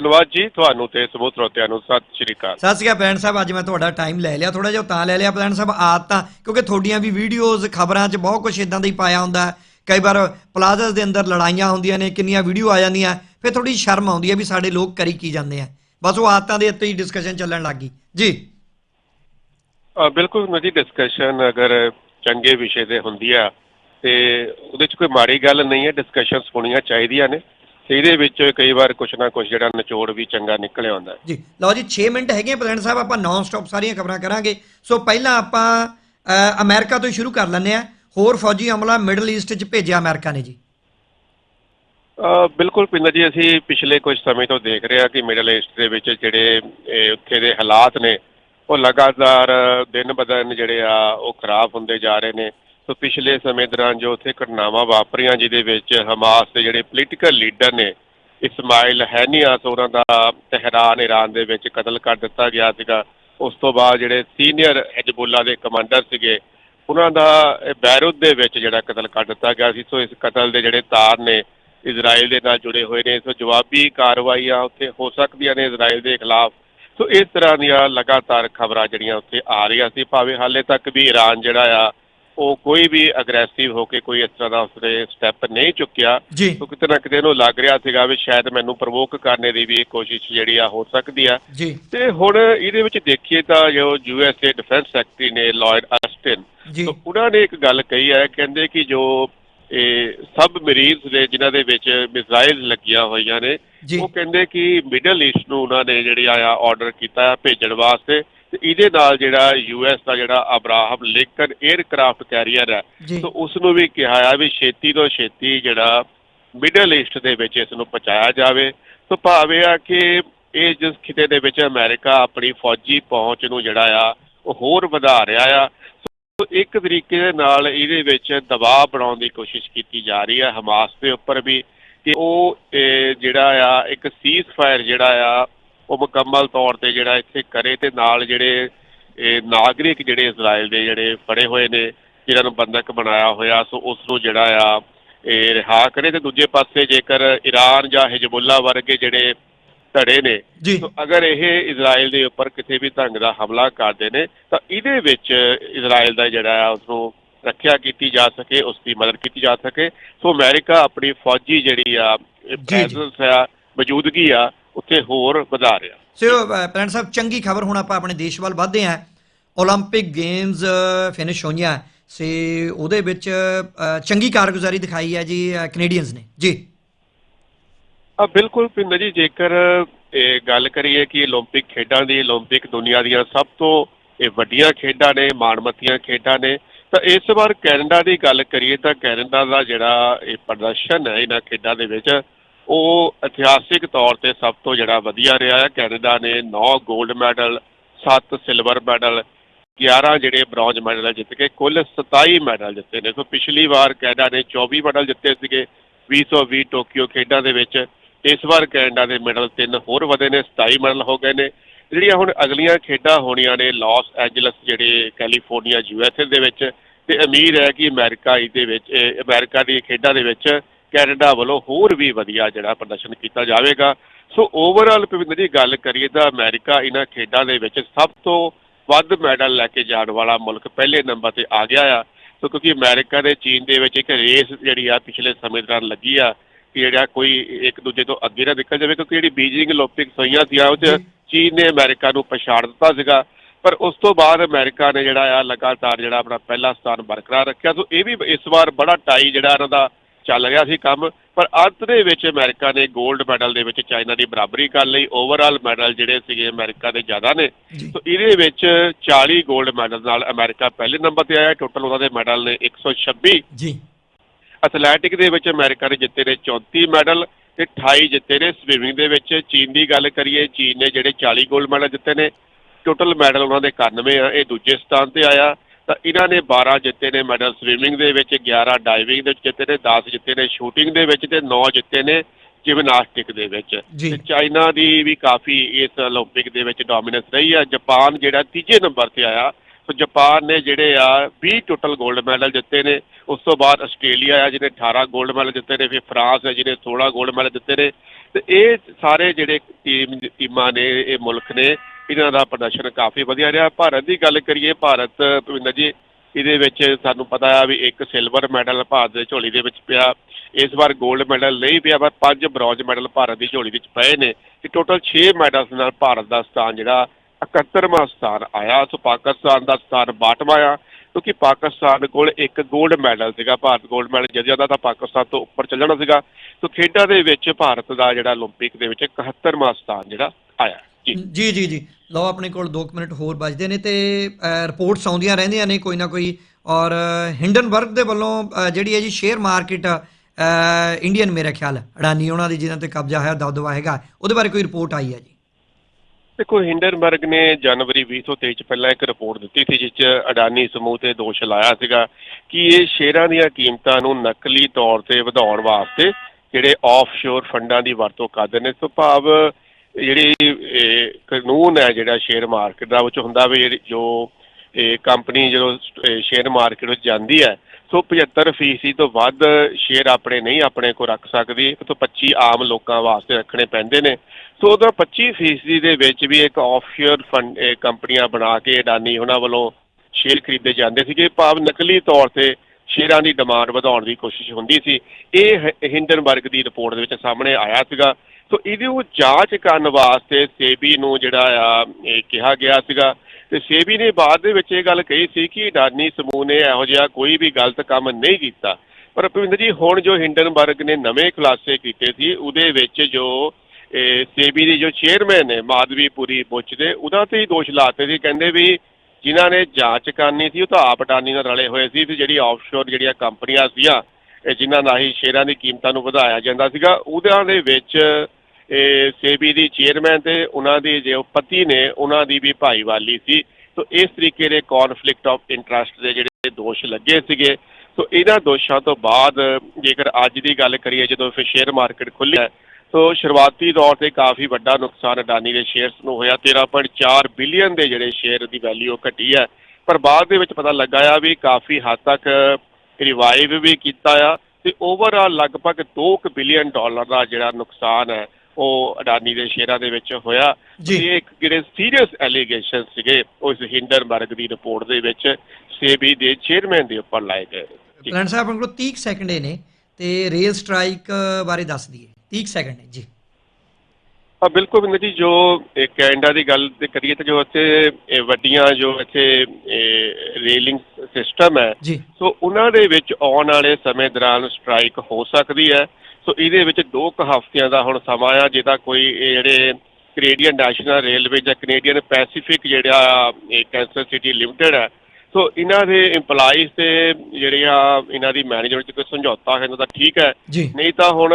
ਧੰਨਵਾਦ ਜੀ ਤੁਹਾਨੂੰ ਤੇ ਸਮੂਹ ਸਰੋਤਿਆਂ ਨੂੰ। ਸਤਿ ਸ਼੍ਰੀ ਅਕਾਲ। ਸਤਿ ਸ਼੍ਰੀ ਅਕਾਲ ਪਲੈਨ ਸਾਹਿਬ ਅੱਜ ਮੈਂ ਤੁਹਾਡਾ ਟਾਈਮ ਲੈ ਲਿਆ। ਥੋੜਾ ਜਿਹਾ ਤਾਂ ਲੈ ਲਿਆ ਪਲੈਨ ਸਾਹਿਬ ਆਦਤਾਂ ਕਿਉਂਕਿ ਤੁਹਾਡੀਆਂ ਵੀ ਵੀਡੀਓਜ਼ ਖਬਰਾਂ 'ਚ ਬਹੁਤ ਕੁਝ ਇਦਾਂ ਦਾ ਹੀ ਪਾਇਆ ਹੁੰਦਾ। ਕਈ ਵਾਰ ਪਲਾਜ਼ਾਸ ਦੇ ਅੰਦਰ ਲੜਾਈਆਂ ਹੁੰਦੀਆਂ ਨੇ ਕਿੰਨੀਆਂ ਵੀਡੀਓ ਆ ਜਾਂਦੀਆਂ ਫਿਰ ਥੋੜੀ ਸ਼ਰਮ ਆਉਂਦੀ ਹੈ ਵੀ ਸਾਡੇ ਲੋਕ ਕਰੀ ਕੀ ਜਾਂਦੇ ਆ। ਬਸ ਉਹ ਆਦਤਾਂ ਦੇ ਉੱਤੇ ਹੀ ਡਿਸਕਸ਼ਨ ਚੱਲਣ ਲੱਗ ਗਈ। ਜੀ। ਬਿਲਕੁਲ ਮੇਰੀ ਡਿਸਕਸ਼ਨ ਅਗਰ ਚੰਗੇ ਵਿਸ਼ੇ ਤੇ ਹੁੰਦੀ ਆ ਤੇ ਉਹਦੇ 'ਚ ਕੋਈ ਮਾੜੀ ਗੱਲ ਨਹੀਂ ਹੈ ਡਿਸਕਸ਼ਨਸ ਹੋਣੀਆਂ ਚਾਹੀਦੀਆਂ ਨੇ। ਤੇ ਇਹਦੇ ਵਿੱਚ ਕਈ ਵਾਰ ਕੁਛ ਨਾ ਕੁਛ ਜਿਹੜਾ ਨਿਚੋੜ ਵੀ ਚੰਗਾ ਨਿਕਲ ਆਉਂਦਾ ਹੈ। ਜੀ ਲਓ ਜੀ 6 ਮਿੰਟ ਹੈਗੇ ਪਲੈਨ ਸਾਹਿਬ ਆਪਾਂ ਨਾਨ ਸਟਾਪ ਸਾਰੀਆਂ ਖਬਰਾਂ ਕਰਾਂਗੇ। ਸੋ ਪਹਿਲਾਂ ਆਪਾਂ ਅ, ਅਮਰੀਕਾ ਤੋਂ ਸ਼ੁਰੂ ਕਰ ਲੈਂਦੇ ਆ ਹੋਰ ਫੌਜੀ ਹਮਲਾ ਮਿਡਲ ਈਸਟ 'ਚ ਭੇਜਿਆ ਅਮਰੀਕਾ ਨੇ ਜੀ। ਅ, ਬਿਲਕੁਲ ਪਿੰਦਰ ਜੀ ਅਸੀਂ ਪਿਛਲੇ ਕੁਝ ਸਮੇਂ ਤੋਂ ਦੇਖ ਰਹੇ ਹਾਂ ਕਿ ਮਿਡਲ ਈਸਟ ਦੇ ਵਿੱਚ ਜਿਹੜੇ ਇਹ ਉੱਥੇ ਦੇ ਹਾਲਾਤ ਨੇ ਉਹ ਲਗਾਤਾਰ ਦਿਨ ਬਦਨ ਜਿਹੜੇ ਆ ਉਹ ਖਰਾਬ ਹੁੰਦੇ ਜਾ ਰਹੇ ਨੇ। ਸੋ ਪਿਛਲੇ ਸਮੇਂ ਦੌਰਾਨ ਜੋ ਉੱਥੇ ਘਟਨਾਵਾਂ ਵਾਪਰੀਆਂ, ਜਿਹਦੇ ਵਿੱਚ ਹਮਾਸ ਦੇ ਜਿਹੜੇ ਪੋਲੀਟੀਕਲ ਲੀਡਰ ਨੇ, ਇਸਮਾਇਲ ਹੈਨੀਆ ਸੋ ਉਹਨਾਂ ਦਾ ਤਹਿਰਾਨ ਈਰਾਨ ਦੇ ਵਿੱਚ ਕਤਲ ਕਰ ਦਿੱਤਾ ਗਿਆ ਸੀਗਾ। ਉਸ ਤੋਂ ਬਾਅਦ ਜਿਹੜੇ ਸੀਨੀਅਰ ਹਿਜਬੁੱਲਾ ਦੇ ਕਮਾਂਡਰ ਸੀਗੇ, ਉਹਨਾਂ ਦਾ ਇਹ ਬੈਰੂਤ ਦੇ ਵਿੱਚ ਜਿਹੜਾ ਕਤਲ ਕਰ ਦਿੱਤਾ ਗਿਆ ਸੀ। ਸੋ ਇਸ ਕਤਲ ਦੇ ਜਿਹੜੇ ਤਾਰ ਨੇ ਇਜ਼ਰਾਈਲ ਦੇ ਨਾਲ ਜੁੜੇ ਹੋਏ ਨੇ। ਸੋ ਜਵਾਬੀ ਕਾਰਵਾਈਆਂ ਉੱਥੇ ਹੋ ਸਕਦੀਆਂ ਨੇ ਇਜ਼ਰਾਈਲ ਦੇ ਖਿਲਾਫ। ਸੋ ਇਸ ਤਰ੍ਹਾਂ ਦੀਆਂ ਲਗਾਤਾਰ ਖਬਰਾਂ ਜਿਹੜੀਆਂ ਉੱਥੇ ਆ ਰਹੀਆਂ ਸੀ, ਭਾਵੇਂ ਹਾਲੇ ਤੱਕ ਵੀ ਈਰਾਨ ਜਿਹੜਾ ਆ ਉਹ ਕੋਈ ਵੀ ਅਗਰੈਸਿਵ ਹੋ ਕੇ ਕੋਈ ਇਸ ਤਰ੍ਹਾਂ ਦਾ ਉਸਨੇ ਸਟੈਪ ਨਹੀਂ ਚੁੱਕਿਆ ਜੀ। ਸੋ ਕਿਤੇ ਨਾ ਕਿਤੇ ਇਹਨੂੰ ਲੱਗ ਰਿਹਾ ਸੀਗਾ ਵੀ ਸ਼ਾਇਦ ਮੈਨੂੰ ਪ੍ਰਵੋਕ ਕਰਨੇ ਦੀ ਵੀ ਇਹ ਕੋਸ਼ਿਸ਼ ਜਿਹੜੀ ਆ ਹੋ ਸਕਦੀ ਆ। ਜੀ। ਤੇ ਹੁਣ ਇਹਦੇ ਵਿੱਚ ਦੇਖੀਏ ਤਾਂ ਜੋ ਯੂਐਸਏ ਡਿਫੈਂਸ ਸੈਕਟਰੀ ਨੇ ਲਾਇਡ ਆਸਟਨ ਜੀ। ਤਾਂ ਉਹਨਾਂ ਨੇ ਇੱਕ ਗੱਲ ਕਹੀ ਹੈ ਕਹਿੰਦੇ ਕਿ ਜੋ ਇਹ ਸਬ ਮਰੀਜ਼ ਦੇ ਜਿਨ੍ਹਾਂ ਦੇ ਵਿੱਚ ਮਿਜ਼ਾਈਲ ਲੱਗੀਆਂ ਹੋਈਆਂ ਨੇ ਜੀ। ਉਹ ਕਹਿੰਦੇ ਕਿ ਮਿਡਲ ਈਸਟ ਨੂੰ ਉਹਨਾਂ ਨੇ ਜਿਹੜੀ ਆ ਆਰਡਰ ਕੀਤਾ ਹੈ ਭੇਜਣ ਵਾਸਤੇ। ਤੇ ਇਹਦੇ ਨਾਲ ਜਿਹੜਾ ਯੂਐਸ ਦਾ ਜਿਹੜਾ ਅਬਰਾਹਮ ਲਿੰਕਨ 에ਅਰਕ੍ਰਾਫਟ ਕੈਰੀਅਰ ਹੈ ਤਾਂ ਉਸ ਨੂੰ ਵੀ ਕਿਹਾ ਆ ਵੀ ਛੇਤੀ ਤੋਂ ਛੇਤੀ ਜਿਹੜਾ ਮਿਡਲ ਈਸਟ ਦੇ ਵਿੱਚ ਇਸ ਨੂੰ ਪਹੁੰਚਾਇਆ ਜਾਵੇ। ਤਾਂ ਭਾਵੇਂ ਆ ਕਿ ਇਹ ਜਿਸ ਖਿਤੇ ਦੇ ਵਿੱਚ ਅਮਰੀਕਾ ਆਪਣੀ ਫੌਜੀ ਪਹੁੰਚ ਨੂੰ ਜਿਹੜਾ ਆ ਉਹ ਹੋਰ ਵਧਾ ਰਿਹਾ ਆ ਸੋ ਇੱਕ ਤਰੀਕੇ ਦੇ ਨਾਲ ਇਹਦੇ ਵਿੱਚ ਦਬਾਅ ਬਣਾਉਣ ਦੀ ਕੋਸ਼ਿਸ਼ ਕੀਤੀ ਜਾ ਰਹੀ ਹੈ। ਹਮਾਸ ਦੇ ਉੱਪਰ ਵੀ ਕਿ ਉਹ ਜਿਹੜਾ ਆ ਇੱਕ ਸੀਜ਼ ਫਾਇਰ ਜਿਹੜਾ ਆ ਉਹ ਮੁਕੰਮਲ ਤੌਰ ਤੇ ਜਿਹੜਾ ਇੱਥੇ ਕਰੇ ਤੇ ਨਾਲ ਜਿਹੜੇ ਇਹ ਨਾਗਰਿਕ ਜਿਹੜੇ ਇਜ਼ਰਾਈਲ ਦੇ ਜਿਹੜੇ ਫੜੇ ਹੋਏ ਨੇ ਜਿਨ੍ਹਾਂ ਨੂੰ ਬੰਦਕ ਬਣਾਇਆ ਹੋਇਆ ਸੋ ਉਸ ਨੂੰ ਜਿਹੜਾ ਆ ਇਹ ਰਿਹਾ ਕਰੇ ਤੇ ਦੂਜੇ ਪਾਸੇ ਜੇਕਰ ਈਰਾਨ ਜਾਂ ਹਿਜਬੁੱਲਾ ਵਰਗੇ ਜਿਹੜੇ ਧੜੇ ਨੇ ਸੋ ਅਗਰ ਇਹ ਇਜ਼ਰਾਈਲ ਦੇ ਉੱਪਰ ਕਿਸੇ ਵੀ ਢੰਗ ਦਾ ਹਮਲਾ ਕਰਦੇ ਨੇ ਤਾਂ ਇਹਦੇ ਵਿੱਚ ਇਜ਼ਰਾਈਲ ਦਾ ਜਿਹੜਾ ਆ ਉਸ ਨੂੰ ਰੱਖਿਆ ਕੀਤੀ ਜਾ ਸਕੇ ਉਸ ਦੀ ਮਦਦ ਕੀਤੀ ਜਾ ਸਕੇ ਸੋ ਅਮਰੀਕਾ ਆਪਣੀ ਫੌਜੀ ਜਿਹੜੀ ਆ। ਪ੍ਰੈਜ਼ੈਂਸ ਆ ਮੌਜੂਦਗੀ ਆ ਉੱਥੇ ਹੋਰ ਵਧਾ ਰਿਹਾ ਸੋ ਪਲੈਨ ਸਾਹਿਬ ਚੰਗੀ ਖਬਰ ਹੁਣ ਆਪਾਂ ਆਪਣੇ ਦੇਸ਼ ਵੱਲ ਵਧਦੇ ਹਾਂ 올림픽 ਗੇਮਸ ਫਿਨਿਸ਼ ਹੋਈਆਂ ਸੇ ਉਹਦੇ ਵਿੱਚ ਅ, ਚੰਗੀ ਕਾਰਗੁਜ਼ਾਰੀ ਦਿਖਾਈ ਹੈ ਜੀ ਕੈਨੇਡੀਅਨਸ ਨੇ ਜੀ ਆ ਬਿਲਕੁਲ ਪਿੰਦਰ ਜੀ ਜੇਕਰ ਇਹ ਗੱਲ ਕਰੀਏ ਕਿ 올림픽 ਖੇਡਾਂ ਦੀ 올림픽 ਦੁਨੀਆ ਦੀਆਂ ਸਭ ਤੋਂ ਇਹ ਵੱਡੀਆਂ ਖੇਡਾਂ ਨੇ ਮਾਣਮੱਤੀਆਂ ਖੇਡਾਂ ਨੇ ਤਾਂ ਇਸ ਵਾਰ ਕੈਨੇਡਾ ਦੀ ਗੱਲ ਕਰੀਏ ਤਾਂ ਕੈਨੇਡਾ ਦਾ ਜਿਹੜਾ ਇਹ ਪ੍ਰਦਰਸ਼ਨ ਹੈ ਇਹਨਾਂ ਖੇਡਾਂ ਦੇ ਵਿੱਚ ਉਹ ਇਤਿਹਾਸਿਕ ਤੌਰ ਤੇ ਸਭ ਤੋਂ ਜਿਹੜਾ ਵਧੀਆ ਰਿਹਾ ਹੈ। ਕੈਨੇਡਾ ਨੇ 9 골ਡ ਮੈਡਲ 7 ਸਿਲਵਰ ਮੈਡਲ 11 ਜਿਹੜੇ ਬ੍ਰੌਂਜ ਮੈਡਲ ਜਿੱਤ ਕੇ ਕੁੱਲ 27 ਮੈਡਲ ਜਿੱਤੇ ਨੇ। ਸੋ ਪਿਛਲੀ ਵਾਰ ਕੈਨੇਡਾ ਨੇ 24 ਮੈਡਲ ਜਿੱਤੇ ਸੀਗੇ 2020 ਟੋਕੀਓ ਖੇਡਾਂ ਦੇ ਵਿੱਚ। ਇਸ ਵਾਰ ਕੈਨੇਡਾ ਦੇ ਮੈਡਲ ਤਿੰਨ ਹੋਰ ਵਧੇ ਨੇ 27 ਮੈਡਲ ਹੋ ਗਏ ਨੇ। ਜਿਹੜੀਆਂ ਹੁਣ ਅਗਲੀਆਂ ਖੇਡਾਂ ਹੋਣੀਆਂ ਨੇ ਲਾਸ ਐਂਜਲਸ ਜਿਹੜੇ ਕੈਲੀਫੋਰਨੀਆ ਯੂਐਸਏ ਦੇ ਵਿੱਚ, ਤੇ ਉਮੀਦ ਹੈ ਕਿ ਅਮਰੀਕਾ ਦੇ ਵਿੱਚ ਇਹ ਅਮਰੀਕਾ ਦੀ ਖੇਡਾਂ ਦੇ ਵਿੱਚ ਕੈਨੇਡਾ ਵੱਲੋਂ ਹੋਰ ਵੀ ਵਧੀਆ ਜਿਹੜਾ ਪ੍ਰਦਰਸ਼ਨ ਕੀਤਾ ਜਾਵੇਗਾ। ਸੋ ਓਵਰਆਲ ਭਵਿੰਦਰ ਜੀ ਗੱਲ ਕਰੀਏ ਤਾਂ ਅਮਰੀਕਾ ਇਹਨਾਂ ਖੇਡਾਂ ਦੇ ਵਿੱਚ ਸਭ ਤੋਂ ਵੱਧ ਮੈਡਲ ਲੈ ਕੇ ਜਾਣ ਵਾਲਾ ਮੁਲਕ ਪਹਿਲੇ ਨੰਬਰ ਤੇ ਆ ਗਿਆ ਆ। ਸੋ ਕਿਉਂਕਿ ਅਮਰੀਕਾ ਦੇ ਚੀਨ ਦੇ ਵਿੱਚ ਇੱਕ ਰੇਸ ਜਿਹੜੀ ਆ ਪਿਛਲੇ ਸਮੇਂ ਦੌਰਾਨ ਲੱਗੀ ਆ ਕਿ ਜਿਹੜਾ ਕੋਈ ਇੱਕ ਦੂਜੇ ਤੋਂ ਅੱਗੇ ਨਾ ਨਿਕਲ ਜਾਵੇ ਕਿਉਂਕਿ ਜਿਹੜੀ ਬੀਜਿੰਗ 올림픽ਸ ਹੋਈਆਂ ਸੀ ਉਹ ਚ ਚੀਨ ਨੇ ਅਮਰੀਕਾ ਨੂੰ ਪਛਾੜ ਦਿੱਤਾ ਸੀਗਾ। ਪਰ ਉਸ ਤੋਂ ਬਾਅਦ ਅਮਰੀਕਾ ਨੇ ਜਿਹੜਾ ਆ ਲਗਾਤਾਰ ਜਿਹੜਾ ਆਪਣਾ ਪਹਿਲਾ ਸਥਾਨ ਬਰਕਰਾਰ ਰੱਖਿਆ। ਸੋ ਇਹ ਵੀ ਇਸ ਵਾਰ ਬੜਾ ਟਾਈ ਜਿਹੜਾ ਇਹਨਾਂ ਦਾ ਚੱਲ ਰਿਹਾ ਸੀ ਕੰਮ ਪਰ ਅੰਤ ਦੇ ਵਿੱਚ ਅਮਰੀਕਾ ਨੇ 골ਡ ਮੈਡਲ ਦੇ ਵਿੱਚ ਚਾਈਨਾ ਦੀ ਬਰਾਬਰੀ ਕਰ ਲਈ। ਓਵਰਆਲ ਮੈਡਲ ਜਿਹੜੇ ਸੀਗੇ ਅਮਰੀਕਾ ਦੇ ਜ਼ਿਆਦਾ ਨੇ। ਸੋ ਇਹਦੇ ਵਿੱਚ 40 골ਡ ਮੈਡਲ ਨਾਲ ਅਮਰੀਕਾ ਪਹਿਲੇ ਨੰਬਰ ਤੇ ਆਇਆ। ਟੋਟਲ ਉਹਨਾਂ ਦੇ ਮੈਡਲ ਨੇ 126 ਜੀ। ਅਥਲੈਟਿਕ ਦੇ ਵਿੱਚ ਅਮਰੀਕਾ ਨੇ ਜਿੱਤੇ ਨੇ 34 ਮੈਡਲ ਤੇ 28 ਜਿੱਤੇ ਨੇ ਸਵਿਮਿੰਗ ਦੇ ਵਿੱਚ। ਚੀਨ ਦੀ ਗੱਲ ਕਰੀਏ ਚੀਨ ਨੇ ਜਿਹੜੇ 40 골ਡ ਮੈਡਲ ਜਿੱਤੇ ਨੇ ਟੋਟਲ ਮੈਡਲ ਉਹਨਾਂ ਦੇ 91 ਆ। ਇਹ ਦੂਜੇ ਸਥਾਨ ਤੇ ਆਇਆ। ਤਾਂ ਇਹਨਾਂ ਨੇ 12 ਜਿੱਤੇ ਨੇ ਮੈਡਲ ਸਵਿਮਿੰਗ ਦੇ ਵਿੱਚ 11 ਡਾਈਵਿੰਗ ਦੇ ਵਿੱਚ ਜਿੱਤੇ ਨੇ 10 ਜਿੱਤੇ ਨੇ ਸ਼ੂਟਿੰਗ ਦੇ ਵਿੱਚ ਤੇ 9 ਜਿੱਤੇ ਨੇ ਜਿਮਨਾਸਟਿਕ ਦੇ ਵਿੱਚ ਜੀ ਤੇ ਚਾਈਨਾ ਦੀ ਵੀ ਕਾਫੀ ਇਸ 올림픽 ਦੇ ਵਿੱਚ ਡੋਮੀਨੈਂਸ ਰਹੀ ਆ ਜਾਪਾਨ ਜਿਹੜਾ ਤੀਜੇ ਨੰਬਰ ਤੇ ਆਇਆ ਜਾਪਾਨ ਨੇ ਜਿਹੜੇ ਆ 20 ਟੋਟਲ 골ਡ ਮੈਡਲ ਜਿੱਤੇ ਨੇ। ਉਸ ਤੋਂ ਬਾਅਦ ਆਸਟ੍ਰੇਲੀਆ ਆ, ਜਿਹਨੇ 18 골ਡ ਮੈਡਲ ਜਿੱਤੇ ਨੇ, ਫਿਰ ਫਰਾਂਸ ਆ, ਜਿਹਨੇ 16 골ਡ ਮੈਡਲ ਜਿੱਤੇ ਨੇ। ਤੇ ਇਹ ਸਾਰੇ ਜਿਹੜੇ ਟੀਮ ਟੀਮਾਂ ਨੇ, ਇਹ ਮੁਲਕ ਨੇ, ਇਹਨਾਂ ਦਾ ਪ੍ਰਦਰਸ਼ਨ ਕਾਫੀ ਵਧੀਆ ਰਿਹਾ। ਭਾਰਤ ਦੀ ਗੱਲ ਕਰੀਏ, ਭਾਰਤ ਭਵਿੰਦਰ ਜੀ, ਇਹਦੇ ਵਿੱਚ ਸਾਨੂੰ ਪਤਾ ਆ ਵੀ ਇੱਕ ਸਿਲਵਰ ਮੈਡਲ ਭਾਰਤ ਦੇ ਝੋਲੀ ਦੇ ਵਿੱਚ ਪਿਆ। ਇਸ ਵਾਰ 골ਡ ਮੈਡਲ ਨਹੀਂ ਪਿਆ, ਪਰ ਪੰਜ ਬ੍ਰੌਂਜ ਮੈਡਲ ਭਾਰਤ ਦੀ ਝੋਲੀ ਵਿੱਚ ਪਏ ਨੇ। ਤੇ ਟੋਟਲ 6 ਮੈਡਲਸ ਨਾਲ ਭਾਰਤ ਦਾ ਸਥਾਨ ਜਿਹੜਾ 71ਵਾਂ ਸਥਾਨ ਆਇਆ ਸੋ ਪਾਕਿਸਤਾਨ ਦਾ ਸਥਾਨ 62ਵਾਂ ਆ, ਕਿਉਂਕਿ ਪਾਕਿਸਤਾਨ ਕੋਲ ਇੱਕ 골ਡ ਮੈਡਲ ਸੀਗਾ, ਭਾਰਤ 골ਡ ਮੈਡਲ ਜਿੱਤ ਜਾਂਦਾ ਤਾਂ ਪਾਕਿਸਤਾਨ ਤੋਂ ਉੱਪਰ ਚੱਲ ਜਾਣਾ ਸੀਗਾ, ਸੋ ਖੇਡਾਂ ਦੇ ਵਿੱਚ ਭਾਰਤ ਦਾ ਜਿਹੜਾ 올림픽 ਦੇ ਵਿੱਚ 71ਵਾਂ ਸਥਾਨ ਜਿਹੜਾ ਆਇਆ। ਜੀ। ਜੀ ਜੀ ਲਓ, ਆਪਣੇ ਕੋਲ 2 ਮਿੰਟ ਹੋਰ ਬਚਦੇ ਨੇ ਤੇ ਰਿਪੋਰਟਸ ਆਉਂਦੀਆਂ ਰਹਿੰਦੀਆਂ ਨੇ ਕੋਈ ਨਾ ਕੋਈ, ਔਰ ਹਿੰਡਨਬਰਗ ਦੇ ਵੱਲੋਂ ਜਿਹੜੀ ਹੈ ਜੀ ਸ਼ੇਅਰ ਮਾਰਕੀਟ ਇੰਡੀਅਨ ਮੇਰਾ ਖਿਆਲ, ਅਡਾਨੀ ਉਹਨਾਂ ਦੀ ਜਿਹਨਾਂ ਤੇ ਕਬਜ਼ਾ ਹੈ ਦਬਦਬਾ ਹੈਗਾ, ਉਹਦੇ ਬਾਰੇ ਕੋਈ ਰਿਪੋਰਟ ਆਈ ਹੈ ਜੀ। ਦੇਖੋ ਹਿੰਡਨਬਰਗ ਨੇ ਜਨਵਰੀ 2023 ਚ ਪਹਿਲਾਂ ਇੱਕ ਰਿਪੋਰਟ ਦਿੱਤੀ ਸੀ, ਜਿਸ 'ਚ ਅਡਾਨੀ ਸਮੂਹ ਤੇ ਦੋਸ਼ ਲਾਇਆ ਸੀਗਾ ਕਿ ਇਹ ਸ਼ੇਅਰਾਂ ਦੀਆਂ ਕੀਮਤਾਂ ਨੂੰ ਨਕਲੀ ਤੌਰ ਤੇ ਵਧਾਉਣ ਵਾਸਤੇ ਜਿਹੜੇ ਆਫਸ਼ੋਰ ਫੰਡਾਂ ਦੀ ਵਰਤੋਂ ਕਰਦੇ ਨੇ। ਸੋ ਭਾਵ ਜਿਹੜੀ ਕਾਨੂੰਨ ਹੈ ਜਿਹੜਾ ਸ਼ੇਅਰ ਮਾਰਕੀਟ ਦਾ ਵਿੱਚ ਹੁੰਦਾ ਵੀ ਜੋ, ਇਹ ਕੰਪਨੀ ਜਦੋਂ ਸ਼ੇਅਰ ਮਾਰਕੀਟ ਵਿੱਚ ਜਾਂਦੀ ਹੈ, ਸੋ 75 ਫੀਸਦੀ ਤੋਂ ਵੱਧ ਸ਼ੇਅਰ ਆਪਣੇ ਨਹੀਂ, ਆਪਣੇ ਕੋਲ ਰੱਖ ਸਕਦੀ। ਇਹ ਤੋਂ 25 ਆਮ ਲੋਕਾਂ ਵਾਸਤੇ ਰੱਖਣੇ ਪੈਂਦੇ ਨੇ। ਸੋ ਉਹਦਾ 25 ਫੀਸਦੀ ਦੇ ਵਿੱਚ ਵੀ ਇੱਕ ਆਫਸ਼ੋਰ ਫੰਡ ਕੰਪਨੀਆਂ ਬਣਾ ਕੇ ਅਡਾਨੀ ਉਹਨਾਂ ਵੱਲੋਂ ਸ਼ੇਅਰ ਖਰੀਦੇ ਜਾਂਦੇ ਸੀਗੇ। ਭਾਵ ਨਕਲੀ ਤੌਰ ਤੇ ਸ਼ੇਅਰਾਂ ਦੀ ਡਿਮਾਂਡ ਵਧਾਉਣ ਦੀ ਕੋਸ਼ਿਸ਼ ਹੁੰਦੀ ਸੀ। ਇਹ ਹਿੰਡਨਬਰਗ ਦੀ ਰਿਪੋਰਟ ਦੇ ਵਿੱਚ ਸਾਹਮਣੇ ਆਇਆ ਸੀਗਾ। ਸੋ ਇਹਦੀ ਉਹ ਜਾਂਚ ਕਰਨ ਵਾਸਤੇ ਸੇਬੀ ਨੂੰ ਜਿਹੜਾ ਆ, ਇਹ ਕਿਹਾ ਗਿਆ ਸੀਗਾ। ਤੇ ਸੇਬੀ ਨੇ ਬਾਅਦ ਦੇ ਵਿੱਚ ਇਹ ਗੱਲ ਕਹੀ ਸੀ ਕਿ ਅਡਾਨੀ ਸਮੂਹ ਨੇ ਇਹੋ ਜਿਹਾ ਕੋਈ ਵੀ ਗਲਤ ਕੰਮ ਨਹੀਂ ਕੀਤਾ। ਪਰ ਭਵਿੰਦਰ ਜੀ, ਹੁਣ ਜੋ ਹਿੰਡਨਬਰਗ ਨੇ ਨਵੇਂ ਖੁਲਾਸੇ ਕੀਤੇ ਸੀ, ਉਹਦੇ ਵਿੱਚ ਜੋ ਸੇਬੀ ਦੀ ਜੋ ਚੇਅਰਮੈਨ ਨੇ ਮਾਧਵੀਪੁਰੀ ਬੁੱਚ ਦੇ, ਉਹਨਾਂ ਤੇ ਹੀ ਦੋਸ਼ ਲਾਤੇ ਸੀ। ਕਹਿੰਦੇ ਵੀ ਜਿਨ੍ਹਾਂ ਨੇ ਜਾਂਚ ਕਰਨੀ ਸੀ, ਉਹ ਤਾਂ ਆਪ ਅਡਾਨੀ ਨਾਲ ਰਲੇ ਹੋਏ ਸੀ ਤੇ ਜਿਹੜੀ ਆਫਸ਼ੋਰ ਜਿਹੜੀਆਂ ਕੰਪਨੀਆਂ ਸੀਆਂ, ਇਹ ਜਿਨ੍ਹਾਂ ਨਾਲ ਹੀ ਸ਼ੇਅਰਾਂ ਦੀ ਕੀਮਤਾਂ ਨੂੰ ਵਧਾਇਆ ਜਾਂਦਾ ਸੀਗਾ, ਉਹਦਿਆਂ ਦੇ ਵਿੱਚ, ਇਹ ਸੇਬੀ ਦੀ ਚੇਅਰਮੈਨ ਤੇ ਉਹਨਾਂ ਦੀ ਜੋ ਪਤੀ ਨੇ, ਉਹਨਾਂ ਦੀ ਵੀ ਭਾਈਵਾਲੀ ਸੀ। ਸੋ ਇਸ ਤਰੀਕੇ ਦੇ ਕਨਫਲਿਕਟ ਆਫ ਇੰਟਰਸਟ ਦੇ ਜਿਹੜੇ ਦੋਸ਼ ਲੱਗੇ ਸੀਗੇ ਸੋ ਇਹਨਾਂ ਦੋਸ਼ਾਂ ਤੋਂ ਬਾਅਦ ਜੇਕਰ ਅੱਜ ਦੀ ਗੱਲ ਕਰੀਏ, ਜਦੋਂ ਫਿਰ ਸ਼ੇਅਰ ਮਾਰਕੀਟ ਖੁੱਲਿਆ ਸੋ ਸ਼ੁਰੂਆਤੀ ਤੌਰ ਤੇ ਕਾਫੀ ਵੱਡਾ ਨੁਕਸਾਨ ਅਡਾਨੀ ਦੇ ਸ਼ੇਅਰਸ ਨੂੰ ਹੋਇਆ 13.4 ਬਿਲੀਅਨ ਦੇ ਜਿਹੜੇ ਸ਼ੇਅਰ ਦੀ ਵੈਲਿਊ ਘਟੀ ਹੈ ਪਰ ਬਾਅਦ ਦੇ ਵਿੱਚ ਪਤਾ ਲੱਗਾ ਆ ਵੀ ਕਾਫੀ ਹੱਦ ਤੱਕ ਰਿਵਾਈਵ ਵੀ ਕੀਤਾ ਆ ਤੇ ਓਵਰਆਲ ਲਗਭਗ 2 ਬਿਲੀਅਨ ਡਾਲਰ ਦਾ ਜਿਹੜਾ ਨੁਕਸਾਨ ਹੈ ਉਹ ਅਡਾਨੀ ਦੇ ਸ਼ੇਅਰਾਂ ਦੇ ਵਿੱਚ ਹੋਇਆ। ਇਹ ਇੱਕ ਜਿਹੜੇ ਸੀਰੀਅਸ ਐਲੀਗੇਸ਼ਨ ਸੀਗੇ ਉਸ ਹਿੰਡਨਬਰਗ ਦੀ ਰਿਪੋਰਟ ਦੇ ਵਿੱਚ ਸੇਬੀ ਦੇ ਚੇਅਰਮੈਨ ਦੇ ਉੱਪਰ ਲਾਏ ਗਏ। ਪਲੈਨ ਸਾਹਿਬ ਕੋਲ 30 ਸੈਕਿੰਡ ਨੇ ਤੇ ਰੇਲ ਸਟ੍ਰਾਈਕ ਬਾਰੇ ਦੱਸ ਦਈਏ 30 ਸੈਕਿੰਡ ਨੇ ਜੀ। ਆ ਬਿਲਕੁਲ ਬਿੰਦਰ ਜੀ ਜੋ ਕੈਨੇਡਾ ਦੀ ਗੱਲ ਤੇ ਕਰੀਏ ਤਾਂ ਜੋ ਇੱਥੇ ਵੱਡੀਆਂ ਜੋ ਇੱਥੇ ਰੇਲਿੰਗ ਸਿਸਟਮ ਹੈ ਸੋ ਉਹਨਾਂ ਦੇ ਵਿੱਚ ਆਉਣ ਵਾਲੇ ਸਮੇਂ ਦੌਰਾਨ ਸਟ੍ਰਾਈਕ ਹੋ ਸਕਦੀ ਹੈ। ਸੋ ਇਹਦੇ ਵਿੱਚ ਦੋ ਕੁ ਹਫ਼ਤਿਆਂ ਦਾ ਹੁਣ ਸਮਾਂ ਆ ਜਿਹਦਾ ਕੋਈ ਇਹ ਜਿਹੜੇ ਕੈਨੇਡੀਅਨ ਨੈਸ਼ਨਲ ਰੇਲਵੇ ਜਾਂ ਕੈਨੇਡੀਅਨ ਪੈਸੀਫਿਕ ਜਿਹੜਾ ਕੈਂਸਰ ਸਿਟੀ ਲਿਮਟਿਡ ਹੈ ਸੋ ਇਹਨਾਂ ਦੇ EMPLOYEES ਤੇ ਜਿਹੜੀਆਂ ਇਹਨਾਂ ਦੀ ਮੈਨੇਜਮੈਂਟ 'ਚ ਕੋਈ ਸਮਝੌਤਾ ਹੈ ਤਾਂ ਠੀਕ ਹੈ? ਨਹੀਂ ਤਾਂ ਹੁਣ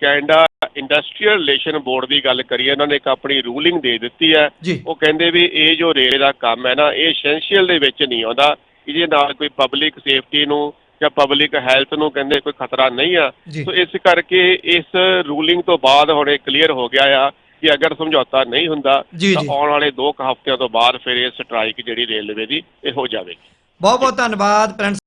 ਕੈਨੇਡਾ ਇੰਡਸਟਰੀਅਲ ਰਿਲੇਸ਼ਨ ਬੋਰਡ ਦੀ ਗੱਲ ਕਰੀਏ ਉਹਨਾਂ ਨੇ ਇੱਕ ਆਪਣੀ ਰੂਲਿੰਗ ਦੇ ਦਿੱਤੀ ਹੈ। ਉਹ ਕਹਿੰਦੇ ਵੀ ਇਹ ਜੋ ਰੇਲ ਦਾ ਕੰਮ ਹੈ ਨਾ ਇਹ ਐਸੈਂਸ਼ੀਅਲ ਦੇ ਵਿੱਚ ਨਹੀਂ ਆਉਂਦਾ। ਇਹਦੇ ਨਾਲ ਕੋਈ ਪਬਲਿਕ ਸੇਫਟੀ ਨੂੰ ਜਾਂ ਪਬਲਿਕ ਹੈਲਥ ਨੂੰ ਕਹਿੰਦੇ ਕੋਈ ਖਤਰਾ ਨਹੀਂ ਆ। ਸੋ ਇਸ ਕਰਕੇ ਇਸ ਰੂਲਿੰਗ ਤੋਂ ਬਾਅਦ ਹੁਣ ਇਹ ਕਲੀਅਰ ਹੋ ਗਿਆ ਆ ਕਿ ਅਗਰ ਸਮਝੌਤਾ ਨਹੀਂ ਹੁੰਦਾ ਤਾਂ। ਆਉਣ ਵਾਲੇ 2 ਹਫ਼ਤਿਆਂ ਤੋਂ ਬਾਅਦ ਫਿਰ ਇਹ ਸਟ੍ਰਾਈਕ ਜਿਹੜੀ ਰੇਲਵੇ ਦੀ ਇਹ ਹੋ ਜਾਵੇਗੀ ਬਹੁਤ ਬਹੁਤ ਧੰਨਵਾਦ ਪ੍ਰਿੰਸ